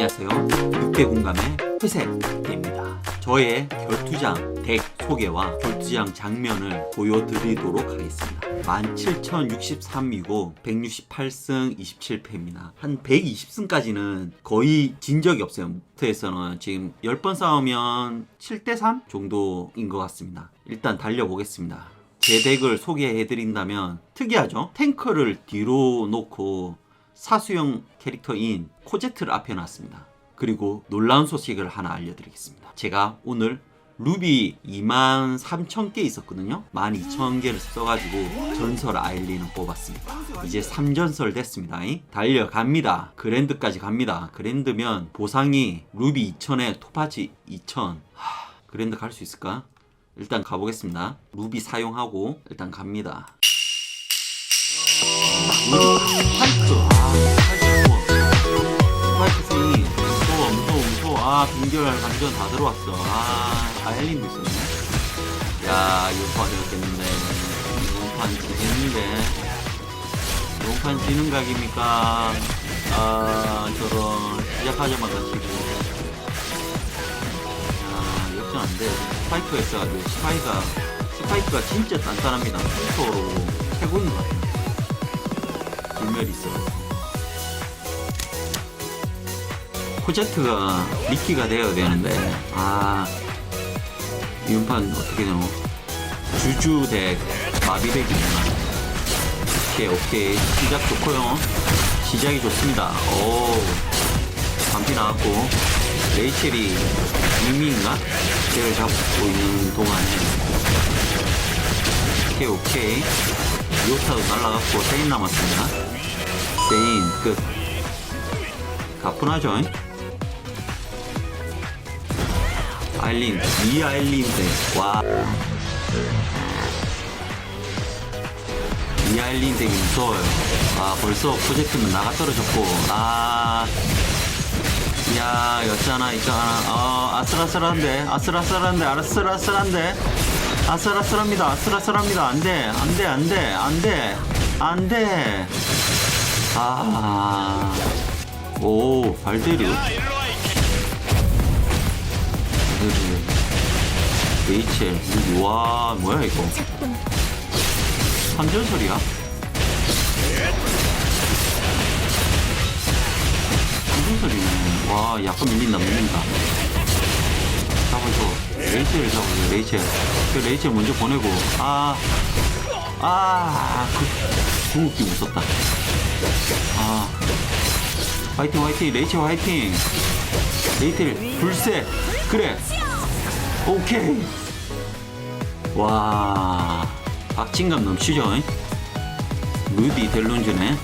안녕하세요. 늑대 공감의 회색입니다. 저의 결투장 덱 소개와 결투장 장면을 보여드리도록 하겠습니다. 17,063이고 168승 27패입니다. 한 120승까지는 거의 진 적이 없어요. 무트에서는 지금 10번 싸우면 7대3 정도인 것 같습니다. 일단 달려보겠습니다. 제 덱을 소개해드린다면 특이하죠? 탱커를 뒤로 놓고 사수형 캐릭터인 코제트를 앞에 놨습니다. 그리고 놀라운 소식을 하나 알려드리겠습니다. 제가 오늘 루비 2만 3천 개 있었거든요. 1만 2천 개를 써가지고 전설 아일린을 뽑았습니다. 이제 3전설 됐습니다. 달려갑니다. 그랜드까지 갑니다. 그랜드면 보상이 루비 2천에 토파지 2천. 하, 그랜드 갈 수 있을까? 일단 가보겠습니다. 루비 사용하고 일단 갑니다. 스파 아 빙결 감전 다 들어왔어. 아 아일린도 있었네. 야 이거 어렵겠는데. 이번 지겠는데. 이번 판 지는 각입니까 아 저런 시작하자마자 지고. 야 역전 안돼. 스파이크가 있어가지고 스파이크가 스파이크가 진짜 단단합니다. 스토로 최고인 것 같아요 불멸이 있어. 코제트가 미키가 되어야 되는데 아 이번 판 어떻게 되노? 주주 덱 마비 덱이구나. 오케이 오케이 시작 좋고요. 시작이 좋습니다. 오 반피 나왔고 레이첼이 미미인가? 쟤를 잡고 있는 동안에 오케이 오케이 요타도 날라갔고 세인 남았습니다. 세인 끝. 가뿐하죠? 잉? 아일린 이 아일린데 와. 이 아일린 되게 무서워요. 아 벌써 프로젝트는 나가 떨어졌고 아. 야, 였잖아, 있잖아. 어, 아슬아슬한데, 아슬아슬한데, 아슬아슬한데, 아슬아슬합니다, 아슬아슬합니다. 안 돼, 안 돼, 안 돼, 안 돼, 안 돼. 아, 오, 발데르. 레이첼, 여기, 와, 뭐야, 이거. 삼전설이야? 삼전설이네. 와, 약간 밀린다, 밀린다. 잡아줘. 레이첼을 잡아줘, 레이첼. 그 레이첼 먼저 보내고, 아, 아, 그, 궁극기 무섭다. 아, 화이팅, 화이팅, 레이첼 화이팅. 레이첼, 불새. 그래. 오케이. 와, 박진감 넘치죠? 잉? 루비 델론즈네.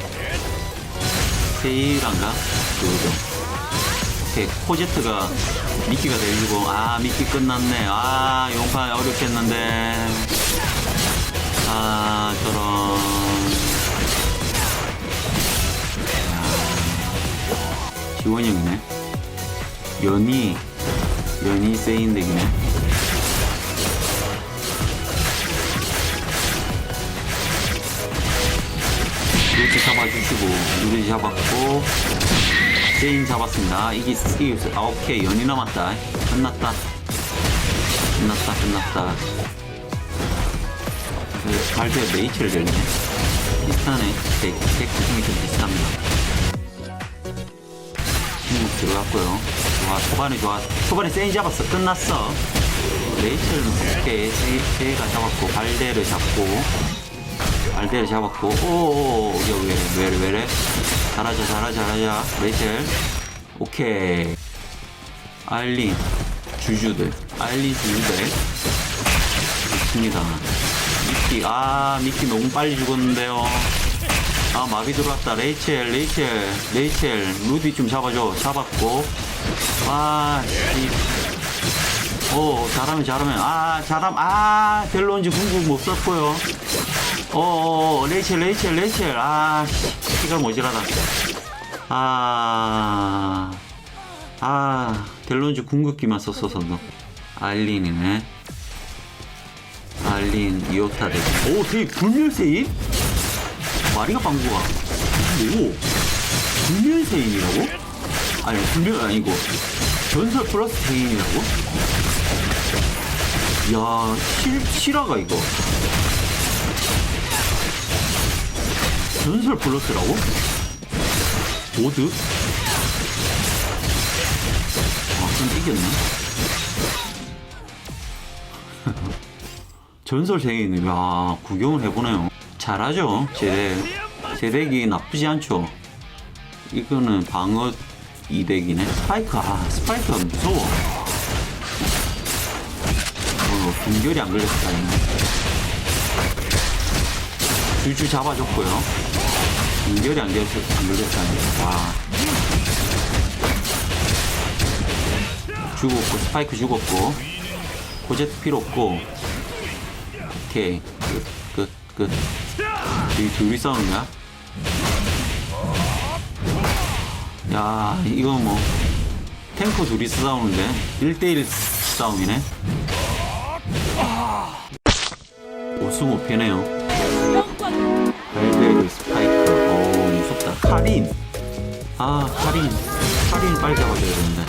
그거죠. 오케이, 코제트가 미끼가 되고, 아, 미끼 끝났네. 아, 용판 어렵겠는데. 아, 저런. 야, 지원형이네. 연이, 연이 세인덱이네. 루치 잡아주시고, 루치 잡았고, 세인 잡았습니다. 이게 스킬, 아, 오케이. 연이 남았다. 끝났다. 끝났다, 끝났다. 그 발대 메이츠를 열네 비슷하네 덱, 덱 구성이 좀 비슷합니다 신목 들어갔고요 좋아 초반에 좋아. 초반에 세인 잡았어. 끝났어. 메이츠는 오케이 세, 세가 잡았고 발대를 잡고. 발대를 잡았고. 오오오 여기 왜래 왜래 잘하자 잘하자 잘하자. 메이첼. 오케이. 알린 주주들. 알린 주주들. 좋습니다. 미키. 아 미키 너무 빨리 죽었는데요. 아 마비 들어왔다. 레이첼 레이첼 레이첼. 루디 좀 잡아줘. 잡았고 아씨 오 잘하면 잘하면 아 잘하면 아 델론즈 궁극 못 썼고요 오 레이첼 레이첼 레이첼 아 씨, 피가 모자라다 아 아, 델론즈 궁극기만 썼어서 너. 알린이네. 알린, 이오타 덱. 오, 되게 불멸세인? 마리가 방구가. 오, 불멸세인이라고? 아니 불멸 아니고 전설 플러스 페인이라고? 야 실, 실화가 이거 전설 플러스라고? 보드? 아 그럼 이겼네 전설 생이네 야 구경을 해보네요 잘하죠 제덱 제덱이 나쁘지 않죠 이거는 방어 2덱이네 스파이크. 아 스파이크가 무서워. 어 분결이 안 걸렸다 다행이네 줄줄 잡아줬고요. 분결이 안 걸렸, 안 걸렸다니 와. 죽었고 스파이크 죽었고. 코제트 필요 없고. 오케이. 끝 끝끝. 이 둘이 싸우는 거 야? 야 이거 뭐 탱커 둘이 싸우는데. 1대1 싸움이네. 5승 5패네요. 영광 발베르 스파이크. 어 무섭다. 카린. 아 카린. 카린 빨리 잡아줘야 되는데.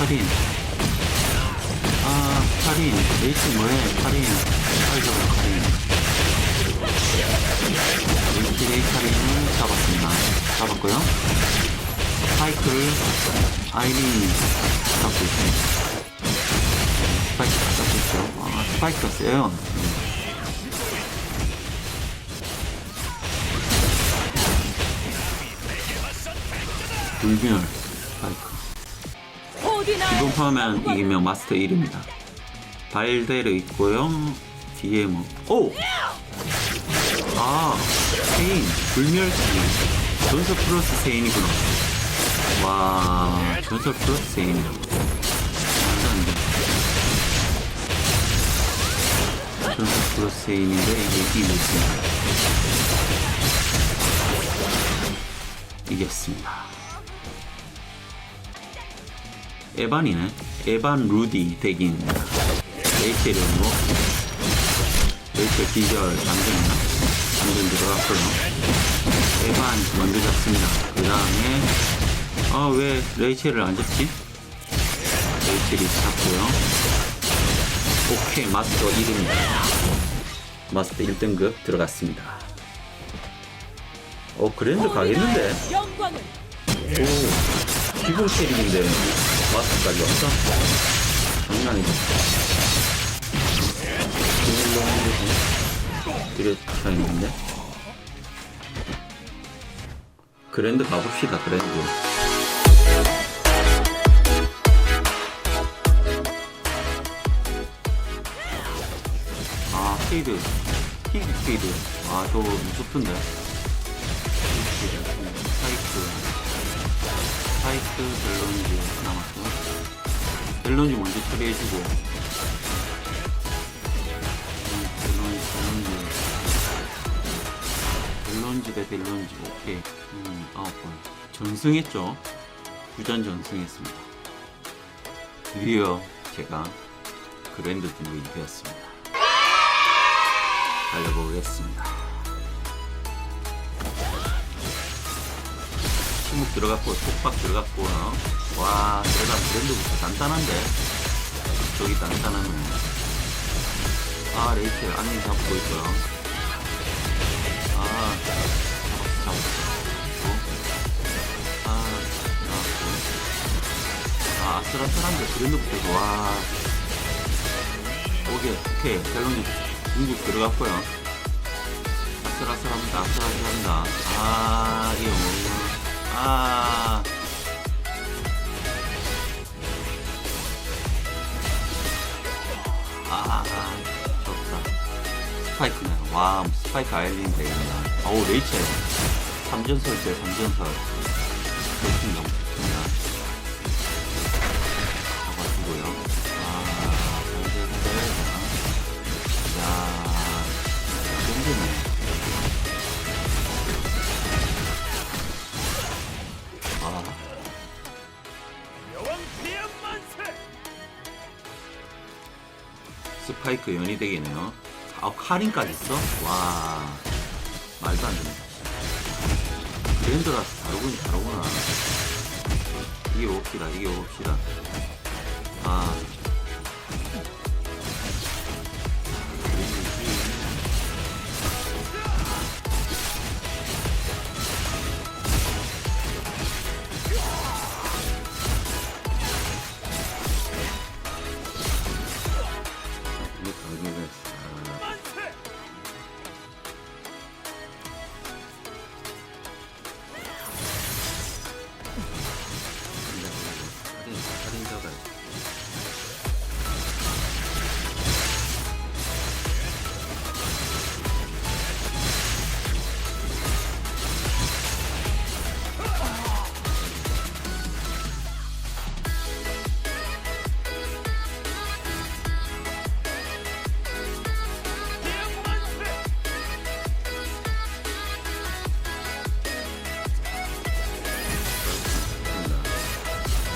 카린. 아 카린. 레이스 뭐해? 카린. 빨리 잡아 카린. 레이스 카린을 잡았습니다. 잡았고요 스파이크를 아이린이 잡고 있습니다 스파이크 다 잡고 있죠 아 스파이크가 세요 불균열 스파이크 이번 파면 이기면 마스터 1입니다. 발대를 있고요. 뒤에 뭐, 오! 아, 세인, 불멸 세인. 전설 플러스 세인이구나. 와, 전설 플러스 세인이라고. 말도 안 돼. 전설 플러스 세인인데 이게 있습니다. 이겼습니다. 에반이네. 에반 루디 덱입니다. 레이첼이었고, 레이첼 기절 장전이나 장전 들어갔고요. 에반 먼저 잡습니다. 그 다음에, 아, 왜 레이첼을 안 잡지? 레이첼이 잡고요. 오케이, 마스터 1입니다. 마스터 1등급 들어갔습니다. 어, 그랜드 가겠는데? 오, 기본 캐릭인데 마스까지 왔어? 한개지 이래 차이는데? 그랜드 가봅시다, 그랜드. 케이드. 케이드, 케이드. 아, 저 무섭던데. 스파이크. 스파이크 벨론즈 남았고. 벨론즈 먼저 처리해주고. 음, 벨론즈, 벨론즈. 벨론즈 대 벨론즈. 오케이. 음, 아홉 번. 전승했죠. 부전 전승했습니다. 드디어 제가 그랜드 등급이 되었습니다. 달려보겠습니다. 침묵 들어갔고 속박 들어갔고 와 들어간 브랜드부터 단단한데? 저기 단단하네. 아 레이첼 안에 잡고 있고요. 아 잡았어. 잡았어? 어? 아 나왔고. 아 아슬아슬한데 브랜드부터 와 오케이 오케이. 밸런이 중국 들어갔고요 아슬아슬합니다 아슬아슬합니다 아 이거 뭐야 아. 아, 좋다. 스파이크네. 와, 스파이크 아일린 되겠다. 어우, 레이첼. 3전설 제 3전설. 스파이크 연이 되겠네요. 아, 카린까지 있어? 와, 말도 안 된다. 그랜드라서 다르군, 다르구나. 이겨봅시다 이겨봅시다 아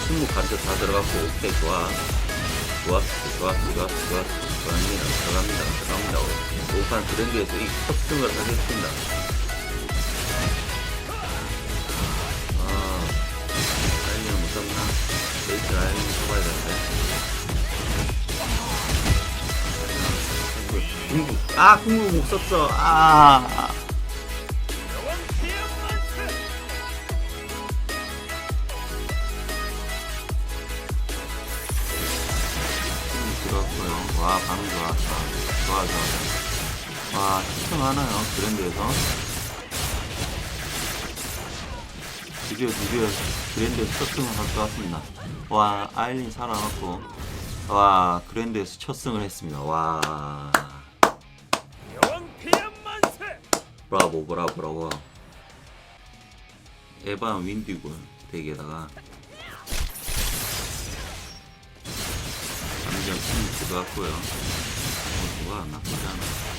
침묵 간접 다 들어갔고 오케이 좋아. 좋았어 좋았어 좋았어 좋았어. 좋았습니다 들어갑니다 들어갑니다. 오판 그랜드에서 이 컵등을 하겠습니다. 아못 잡나? 베이스 아이는 잡아야 되는데 아 궁극 못 썼어. 아 와, 시청하나요? 그랜드에서? 드디어, 드디어 그랜드에서 첫 승을 할것 같습니다. 와, 아일린 살아났고. 와, 그랜드에서 첫 승을 했습니다. 와. 브라보, 브라보, 브라보. 에반 윈디군 덱에다가 감정 힘이 들어갔고요. 어, 좋아, 나쁘지 않아.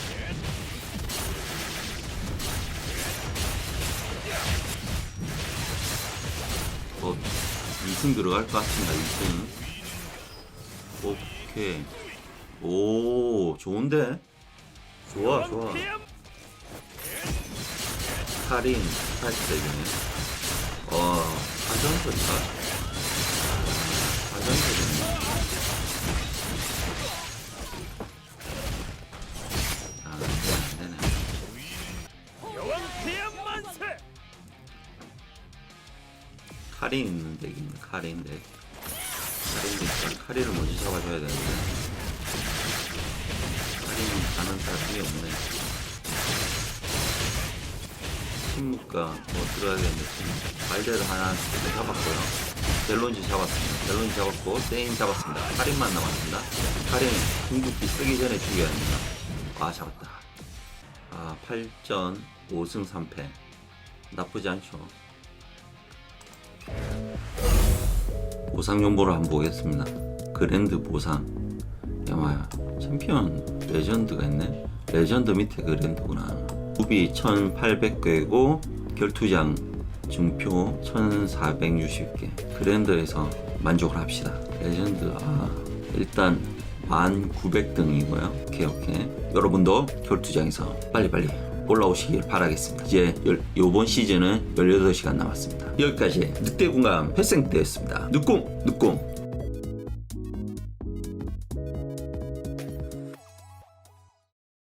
2승 들어갈 것 같습니다, 2승. 오케이. 오, 좋은데? 좋아, 좋아. 카린, 팔색이네. 어, 사전설인가? 사전설이네. 카린 있는 덱입니다. 카린 덱. 카린 덱. 카린을 먼저 잡아줘야 되는데. 카린은 가는 사람이 없네. 침묵과 뭐 들어야 되는데, 침묵. 발대를 하나 잡았고요. 델론지 잡았습니다. 델론지 잡았고, 세인 잡았습니다. 카린만 남았습니다. 카린 궁극기 쓰기 전에 죽여야 합니다. 아, 잡았다. 아, 8전 5승 3패. 나쁘지 않죠. 보상 정보를 한번 보겠습니다. 그랜드 보상. 야마야, 챔피언 레전드가 있네. 레전드 밑에 그랜드구나. 구비 1800개고 결투장 증표 1460개. 그랜드에서 만족을 합시다. 레전드 아 일단 1900등이고요. 오케이 오케이. 여러분도 결투장에서 빨리빨리 올라오시길 바라겠습니다. 이제 열, 요번 시즌은 18시간 남았습니다. 여기까지 늑대 공감 회생 때였습니다. 늑공, 늑공.